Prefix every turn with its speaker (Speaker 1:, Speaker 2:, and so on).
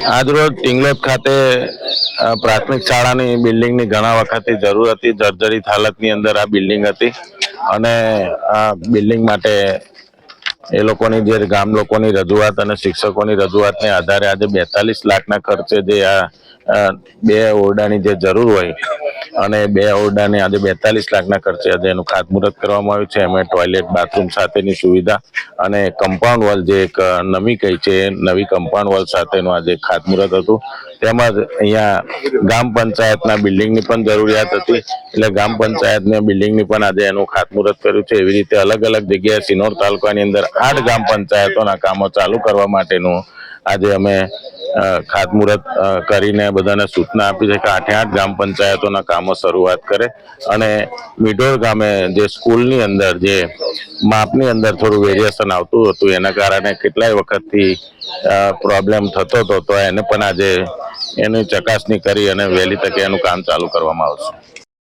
Speaker 1: આજરોજ ટિંગલોદ ખાતે પ્રાથમિક શાળાની બિલ્ડિંગની ઘણા વખતથી જરૂર હતી, જર્જરિત હાલતની અંદર આ બિલ્ડિંગ હતી. અને આ બિલ્ડિંગ માટે એ લોકોની જે ગામ લોકોની રજૂઆત અને શિક્ષકોની રજૂઆતને આધારે આજે બેતાલીસ લાખના ખર્ચે જે આ બે ઓરડાની જે જરૂર હોય અને બે ઓરડાને આજે બેતાલીસ લાખના ખર્ચે આજે એનું ખાતમુહૂર્ત કરવામાં આવ્યું છે. એમાં ટોયલેટ, બાથરૂમ સાથેની સુવિધા અને કમ્પાઉન્ડ વોલ જે એક નવી કહી છે નવી કમ્પાઉન્ડ વોલ સાથેનું આજે ખાતમુહૂર્ત હતું. તેમજ અહીંયા ગામ પંચાયતના બિલ્ડિંગની પણ જરૂરિયાત હતી. એટલે ગામ પંચાયતને બિલ્ડિંગની પણ આજે એનું ખાતમુહૂર્ત કર્યું છે. એવી રીતે અલગ અલગ જગ્યાએ સિનોર તાલુકાની અંદર આઠ ગામ પંચાયતોના કામો ચાલુ કરવા માટેનું આજે અમે ખાતમુહૂર્ત કરીને બધાને સૂચના આપી છે કે આઠે આઠ ગામ પંચાયતોના કામો શરૂઆત કરે અને મિઢોર ગામે જે સ્કૂલની અંદર જે માપની અંદર થોડું વેરિએશન આવતું હતું, એના કારણે કેટલાય વખતથી પ્રોબ્લેમ થતો હતો, તો એને પણ આજે એની ચકાસણી કરી અને વહેલી તકે એનું કામ ચાલુ કરવામાં આવશે.